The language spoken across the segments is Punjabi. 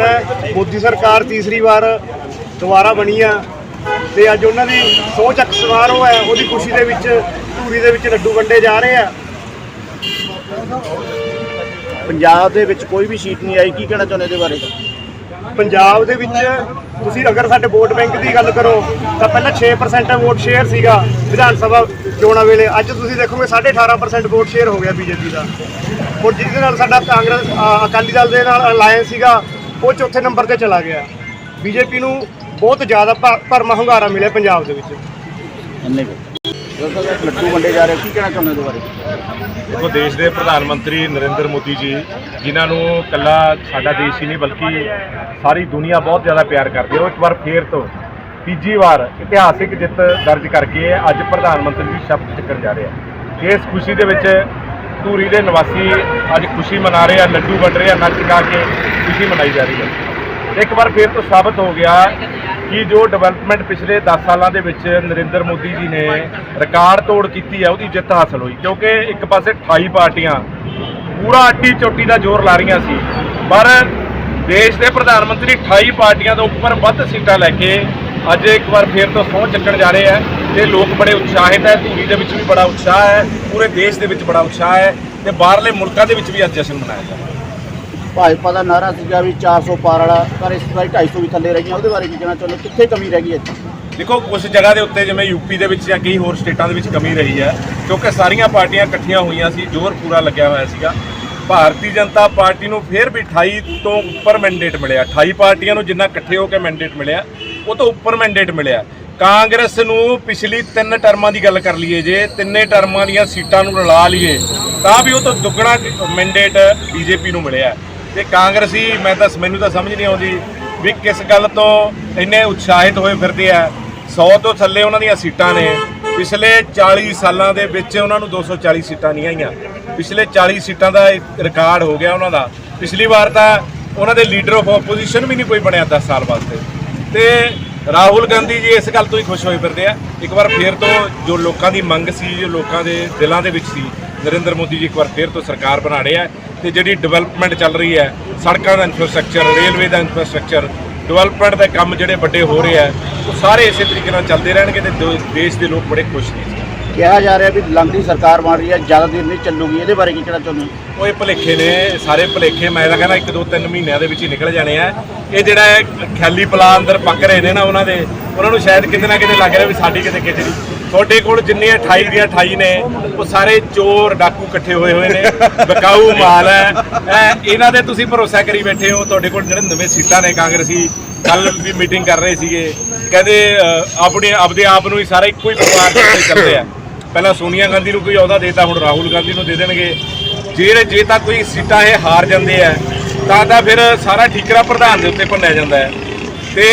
ਹੈ ਮੋਦੀ ਸਰਕਾਰ ਤੀਸਰੀ ਵਾਰ ਦੁਬਾਰਾ ਬਣੀ ਆ ਤੇ ਅੱਜ ਉਹਨਾਂ ਦੀ ਸੋਚ ਅਕਸਵਾਰ ਉਹ ਹੈ ਉਹਦੀ ਖੁਸ਼ੀ ਦੇ ਵਿੱਚ ਧੂਰੀ ਦੇ ਵਿੱਚ ਲੱਡੂ ਵੰਡੇ ਜਾ ਰਹੇ ਆ। ਪੰਜਾਬ ਦੇ ਵਿੱਚ ਕੋਈ ਵੀ ਸੀਟ ਨਹੀਂ ਆਈ ਕੀ ਕਹਿਣਾ ਚਾਹੁੰਦੇ ਇਹਦੇ ਬਾਰੇ? ਪੰਜਾਬ ਦੇ ਵਿੱਚ ਤੁਸੀਂ ਅਗਰ ਸਾਡੇ ਵੋਟ ਬੈਂਕ ਦੀ ਗੱਲ ਕਰੋ ਤਾਂ ਪਹਿਲਾਂ 6% ਵੋਟ ਸ਼ੇਅਰ ਸੀਗਾ ਵਿਧਾਨ ਸਭਾ ਚੋਣਾਂ ਵੇਲੇ। ਅੱਜ ਤੁਸੀਂ ਦੇਖੋਗੇ 18.5% ਵੋਟ ਸ਼ੇਅਰ ਹੋ ਗਿਆ ਬੀਜੇਪੀ ਦਾ। ਔਰ ਜਿਹਦੇ ਨਾਲ ਸਾਡਾ ਕਾਂਗਰਸ ਅ, ਅਕਾਲੀ ਦਲ ਦੇ ਨਾਲ ਅਲਾਈਅੰਸ ਸੀਗਾ ਉਹ ਚੌਥੇ ਨੰਬਰ ਤੇ ਚਲਾ ਗਿਆ। ਬੀਜੇਪੀ ਨੂੰ ਬਹੁਤ ਜ਼ਿਆਦਾ ਭ- ਭਰਮਾ ਹੁੰਗਾਰਾ ਮਿਲਿਆ ਪੰਜਾਬ ਦੇ ਵਿੱਚ। ਲੱਡੂ ਵੰਡੇ ਜਾ ਰਹੇ ਕੀ ਕਹਿਣਾ ਚਾਹੁੰਦੇ ਦੇਖੋ ਦੇਸ਼ ਦੇ ਪ੍ਰਧਾਨ ਮੰਤਰੀ ਨਰਿੰਦਰ ਮੋਦੀ ਜੀ ਜਿਨ੍ਹਾਂ ਨੂੰ ਕੱਲਾ ਸਾਡਾ ਦੇਸ਼ ਹੀ ਨਹੀਂ ਬਲਕਿ ਸਾਰੀ ਦੁਨੀਆ ਬਹੁਤ ਜ਼ਿਆਦਾ ਪਿਆਰ ਕਰਦੀ ਹੈ ਉਹ ਇੱਕ ਵਾਰ ਫੇਰ ਤੋਂ ਤੀਜੀ ਵਾਰ ਇਤਿਹਾਸਿਕ ਜਿੱਤ ਦਰਜ ਕਰਕੇ ਅੱਜ ਪ੍ਰਧਾਨ ਮੰਤਰੀ ਦੀ ਸ਼ਪਥ ਚੱਕਣ ਜਾ ਰਹੇ ਆ। ਇਸ ਖੁਸ਼ੀ ਦੇ ਵਿੱਚ ਧੂਰੀ ਦੇ ਨਿਵਾਸੀ ਅੱਜ ਖੁਸ਼ੀ ਮਨਾ ਰਹੇ ਆ, ਲੱਡੂ ਵੰਡ ਰਹੇ ਆ, ਨੱਚ ਗਾ ਕੇ ਖੁਸ਼ੀ ਮਨਾਈ ਜਾ ਰਹੀ ਹੈ। ਇੱਕ ਵਾਰ ਫੇਰ ਤੋਂ ਸਾਬਤ ਹੋ ਗਿਆ ਕਿ ਜੋ ਡਿਵੈਲਪਮੈਂਟ ਪਿਛਲੇ 10 ਸਾਲਾਂ ਦੇ ਵਿੱਚ ਨਰਿੰਦਰ ਮੋਦੀ ਜੀ ਨੇ ਰਿਕਾਰਡ ਤੋੜ ਕੀਤੀ ਹੈ, ਉਹਦੀ ਜਿੱਤ ਹਾਸਲ ਹੋਈ। ਕਿਉਂਕਿ ਇੱਕ ਪਾਸੇ 28 ਪਾਰਟੀਆਂ ਪੂਰਾ ਅੱਡੀ ਚੋਟੀ ਦਾ ਜ਼ੋਰ ਲਾ ਰਹੀਆਂ ਸੀ, ਪਰ ਦੇਸ਼ ਦੇ ਪ੍ਰਧਾਨ ਮੰਤਰੀ 28 ਪਾਰਟੀਆਂ ਤੋਂ ਉੱਪਰ ਵੱਧ ਸੀਟਾਂ ਲੈ ਕੇ ਅੱਜ ਇੱਕ ਵਾਰ ਫੇਰ ਤੋਂ ਸਹੁੰ ਚੱਕਣ ਜਾ ਰਹੇ ਆ ਤੇ ਲੋਕ ਬੜੇ ਉਤਸ਼ਾਹਿਤ ਹੈ ਧੂਰੀ ਦੇ ਵਿੱਚ ਵੀ ਬੜਾ ਉਤਸ਼ਾਹ ਹੈ ਪੂਰੇ ਦੇਸ਼ ਦੇ ਵਿੱਚ ਬੜਾ ਉਤਸ਼ਾਹ ਹੈ ਤੇ ਬਾਹਰਲੇ ਮੁਲਕਾਂ ਦੇ ਵਿੱਚ ਵੀ ਅੱਜ ਜਸ਼ਨ ਮਨਾਇਆ ਜਾ ਰਿਹਾ ਹੈ। ਭਾਜਪਾ ਦਾ ਨਾਰਾ ਸੀਗਾ ਵੀ 400 ਪਾਰ ਵਾਲਾ ਪਰ ਇਸ ਵਾਰੀ 250 ਵੀ ਥੱਲੇ ਰਹਿ ਗਈਆਂ ਉਹਦੇ ਬਾਰੇ ਕੀ ਕਹਿਣਾ ਚਾਹੁੰਦੇ ਕਿੱਥੇ ਕਮੀ ਰਹਿ ਗਈ ਹੈ ਦੇਖੋ ਕੁਝ ਜਗ੍ਹਾ ਦੇ ਉੱਤੇ ਜਿਵੇਂ ਯੂਪੀ ਦੇ ਵਿੱਚ ਜਾਂ ਕਈ ਹੋਰ ਸਟੇਟਾਂ ਦੇ ਵਿੱਚ ਕਮੀ ਰਹੀ ਹੈ ਕਿਉਂਕਿ ਸਾਰੀਆਂ ਪਾਰਟੀਆਂ ਇਕੱਠੀਆਂ ਹੋਈਆਂ ਸੀ ਜ਼ੋਰ ਪੂਰਾ ਲੱਗਿਆ ਹੋਇਆ ਸੀਗਾ। ਭਾਰਤੀ ਜਨਤਾ ਪਾਰਟੀ ਨੂੰ ਫਿਰ ਵੀ 28 ਤੋਂ ਉੱਪਰ ਮੈਂਡੇਟ ਮਿਲਿਆ। 28 ਪਾਰਟੀਆਂ ਨੂੰ ਜਿੰਨਾ ਇਕੱਠੇ ਹੋ ਕੇ ਮੈਂਡੇਟ ਮਿਲਿਆ ਉਹ ਤੋਂ ਉੱਪਰ ਮੈਂਡੇਟ ਮਿਲਿਆ। ਕਾਂਗਰਸ ਨੂੰ ਪਿਛਲੀ ਤਿੰਨ ਟਰਮਾਂ ਦੀ ਗੱਲ ਕਰ ਲਈਏ ਜੇ, ਤਿੰਨੇ ਟਰਮਾਂ ਦੀਆਂ ਸੀਟਾਂ ਨੂੰ ਰਲਾ ਲਈਏ, ਤਾਂ ਵੀ ਉਹ ਤੋਂ ਦੁੱਗਣਾ ਮੈਂਡੇਟ ਬੀਜੇਪੀ ਨੂੰ ਮਿਲਿਆ। ਤੇ ਕਾਂਗਰਸੀ, ਮੈਂ ਤਾਂ ਮੈਨੂੰ ਤਾਂ ਸਮਝ ਨਹੀਂ ਆਉਂਦੀ ਵੀ ਕਿਸ ਗੱਲ ਤੋਂ ਇੰਨੇ ਉਤਸ਼ਾਹਿਤ ਹੋਏ ਫਿਰਦੇ ਆ। 100 ਤੋਂ ਥੱਲੇ ਉਹਨਾਂ ਦੀਆਂ ਸੀਟਾਂ ਨੇ। ਪਿਛਲੇ 40 ਸਾਲਾਂ ਦੇ ਵਿੱਚ ਉਹਨਾਂ ਨੂੰ 240 ਸੀਟਾਂ ਨਹੀਂ ਆਈਆਂ। ਪਿਛਲੇ 40 ਸੀਟਾਂ ਦਾ ਰਿਕਾਰਡ ਹੋ ਗਿਆ ਉਹਨਾਂ ਦਾ। ਪਿਛਲੀ ਵਾਰ ਤਾਂ ਉਹਨਾਂ ਦੇ ਲੀਡਰ ਆਫ ਆਪੋਜੀਸ਼ਨ ਵੀ ਨਹੀਂ ਕੋਈ ਬਣਿਆ 10 ਸਾਲ ਵਾਸਤੇ। ਤੇ ਰਾਹੁਲ ਗਾਂਧੀ ਜੀ ਇਸ ਗੱਲ ਤੋਂ ਹੀ ਖੁਸ਼ ਹੋਏ ਫਿਰਦੇ ਆ। ਇੱਕ ਵਾਰ ਫੇਰ ਤੋਂ ਜੋ ਲੋਕਾਂ ਦੀ ਮੰਗ ਸੀ, ਜੋ ਲੋਕਾਂ ਦੇ ਦਿਲਾਂ ਦੇ ਵਿੱਚ ਸੀ, ਨਰਿੰਦਰ ਮੋਦੀ ਜੀ ਇੱਕ ਵਾਰ ਫੇਰ ਤੋਂ ਸਰਕਾਰ ਬਣਾ ਰਹੇ ਆ ਤੇ ਜਿਹੜੀ ਡਿਵੈਲਪਮੈਂਟ ਚੱਲ ਰਹੀ ਹੈ, ਸੜਕਾਂ ਦਾ ਇਨਫਰਾਸਟ੍ਰਕਚਰ ਰੇਲਵੇ ਦਾ ਇਨਫਰਾਸਟ੍ਰਕਚਰ ਡਿਵੈਲਪਮੈਂਟ ਦੇ ਕੰਮ ਜਿਹੜੇ ਵੱਡੇ ਹੋ ਰਹੇ ਆ, ਉਹ ਸਾਰੇ ਇਸੇ ਤਰੀਕੇ ਨਾਲ ਚੱਲਦੇ ਰਹਿਣਗੇ ਤੇ ਦੋ- ਦੇਸ਼ ਦੇ ਲੋਕ ਬੜੇ ਖੁਸ਼ ਨੇ ਕਿਹਾ ਜਾ ਰਿਹਾ ਵੀ ਲੰਗਦੀ ਸਰਕਾਰ ਬਣ ਰਹੀ ਹੈ, ਜ਼ਿਆਦਾ ਦੇਰ ਨਹੀਂ ਚੱਲੂਗੀ। ਇਹਦੇ ਬਾਰੇ ਕੀ ਕਹਿਣਾ ਚਾਹੁੰਦੇ ਹੋ? ਉਹ ਇਹ ਭੁਲੇਖੇ ਨੇ, ਸਾਰੇ ਭੁਲੇਖੇ। ਮੈਂ ਤਾਂ ਕਹਿੰਦਾ ਇੱਕ ਦੋ ਤਿੰਨ ਮਹੀਨਿਆਂ ਦੇ ਵਿੱਚ ਹੀ ਨਿਕਲ ਜਾਣੇ ਆ। ਇਹ ਜਿਹੜਾ ਖਿਆਲੀ ਪਲਾ ਅੰਦਰ ਪੱਕ ਰਹੇ ਨੇ ਨਾ ਉਹਨਾਂ ਦੇ, ਉਹਨਾਂ ਨੂੰ ਸ਼ਾਇਦ ਕਿਤੇ ਨਾ ਕਿਤੇ ਲੱਗ ਰਿਹਾ ਵੀ ਸਾਡੀ ਕਿਤੇ ਖਿਚੜੀ ਤੁਹਾਡੇ ਕੋਲ ਜਿੰਨੇ 28 ਦੀਆਂ 28 ਨੇ, ਉਹ ਸਾਰੇ ਚੋਰ ਡਾਕੂ ਇਕੱਠੇ ਹੋਏ ਹੋਏ ਨੇ, ਬਕਾਊ ਮਾਲ ਹੈ। ਇਹਨਾਂ ਦੇ ਤੁਸੀਂ ਭਰੋਸਾ ਕਰੀ ਬੈਠੇ ਹੋ, ਤੁਹਾਡੇ ਕੋਲ ਜਿਹੜੇ ਨਵੇਂ ਸੀਟਾਂ ਨੇ ਕਾਂਗਰਸੀ। ਕੱਲ ਵੀ ਮੀਟਿੰਗ ਕਰ ਰਹੇ ਸੀਗੇ। ਕਹਿੰਦੇ ਆਪਣੇ, ਆਪਦੇ ਆਪ ਨੂੰ ਹੀ ਸਾਰਾ ਇੱਕੋ ਹੀ ਪਰਿਵਾਰ ਦੇ ਉੱਤੇ ਚੱਲਦੇ ਆ। ਪਹਿਲਾਂ ਸੋਨੀਆ ਗਾਂਧੀ ਨੂੰ ਕੋਈ ਅਹੁਦਾ ਦੇਤਾ, ਹੁਣ ਰਾਹੁਲ ਗਾਂਧੀ ਨੂੰ ਦੇ ਦੇਣਗੇ। ਜੇ ਜੇ ਤਾਂ ਕੋਈ ਸੀਟਾਂ ਇਹ ਹਾਰ ਜਾਂਦੇ ਆ, ਤਾਂ ਤਾਂ ਫਿਰ ਸਾਰਾ ਠੀਕਰਾ ਪ੍ਰਧਾਨ ਦੇ ਉੱਤੇ ਭੰਨਿਆ ਜਾਂਦਾ ਹੈ। ਤੇ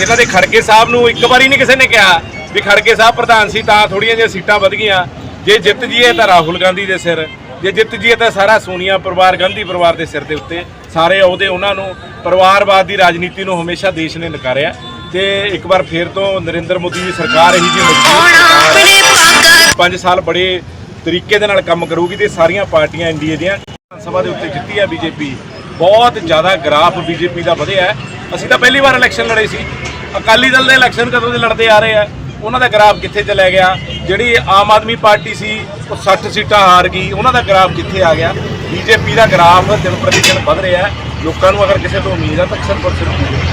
ਇਹਨਾਂ ਦੇ ਖੜਕੇ ਸਾਹਿਬ ਨੂੰ ਇੱਕ ਵਾਰੀ ਨਹੀਂ ਕਿਸੇ ਨੇ ਕਿਹਾ ਵੀ ਖੜਕੇ ਸਾਹਿਬ ਪ੍ਰਧਾਨ ਸੀ, ਤਾਂ ਥੋੜੀਆਂ ਜਿਹੀਆਂ ਸੀਟਾਂ ਵਧ ਗਈਆਂ। ਜੇ ਜਿੱਤ ਜੀਏ ਤਾਂ ਰਾਹੁਲ ਗਾਂਧੀ ਦੇ ਸਿਰ, ਜੇ ਜਿੱਤ ਜੀਏ ਤਾਂ ਸਾਰਾ ਸੋਨੀਆ ਪਰਿਵਾਰ, ਗਾਂਧੀ ਪਰਿਵਾਰ ਦੇ ਸਿਰ ਦੇ ਉੱਤੇ। ਸਾਰੇ ਅਹੁਦੇ ਉਹਨਾਂ ਨੂੰ, ਪਰਿਵਾਰਵਾਦ ਦੀ ਰਾਜਨੀਤੀ ਨੂੰ ਹਮੇਸ਼ਾ ਦੇਸ਼ ਨੇ ਨਕਾਰਿਆ। ਤੇ ਇੱਕ ਵਾਰ ਫੇਰ ਤੋਂ ਨਰਿੰਦਰ ਮੋਦੀ ਦੀ ਸਰਕਾਰ ਇਹੀ ਜਿਹੀ ਮਜ਼ਬੂਤ ਸਰਕਾਰ ਹੈ। ਪੰਜ ਸਾਲ ਬੜੇ ਤਰੀਕੇ ਦੇ ਨਾਲ ਕੰਮ ਕਰੂਗੀ ਤੇ ਸਾਰੀਆਂ ਪਾਰਟੀਆਂ ਇੰਡੀਆ ਦੀਆਂ ਵਿਧਾਨ ਸਭਾ ਦੇ ਉੱਤੇ ਜਿੱਤੀ ਹੈ ਬੀਜੇਪੀ। ਬਹੁਤ ਜ਼ਿਆਦਾ ਗ੍ਰਾਫ ਬੀਜੇਪੀ ਦਾ ਵਧਿਆ ਹੈ। ਅਸੀਂ ਤਾਂ ਪਹਿਲੀ ਵਾਰ ਇਲੈਕਸ਼ਨ ਲੜੇ ਸੀ। ਅਕਾਲੀ ਦਲ ਦੇ ਇਲੈਕਸ਼ਨ ਕਦੋਂ ਦੇ ਲੜਦੇ ਆ ਰਹੇ ਆ? ਉਹਨਾਂ ਦਾ ਗ੍ਰਾਫ ਕਿੱਥੇ ਚਲਾ ਗਿਆ? ਜਿਹੜੀ ਆਮ ਆਦਮੀ ਪਾਰਟੀ ਸੀ, ਉਹ 60 ਸੀਟਾਂ ਹਾਰ ਗਈ। ਉਹਨਾਂ ਦਾ ਗ੍ਰਾਫ ਕਿੱਥੇ ਆ ਗਿਆ? ਬੀਜੇਪੀ ਦਾ ਗ੍ਰਾਫ ਦਿਨ ਪ੍ਰਤੀ ਦਿਨ ਵਧ ਰਿਹਾ ਲੋਕਾਂ ਨੂੰ ਅਗਰ ਕਿਸੇ ਤੋਂ ਉਮੀਦ ਹੈ ਤਾਂ 100%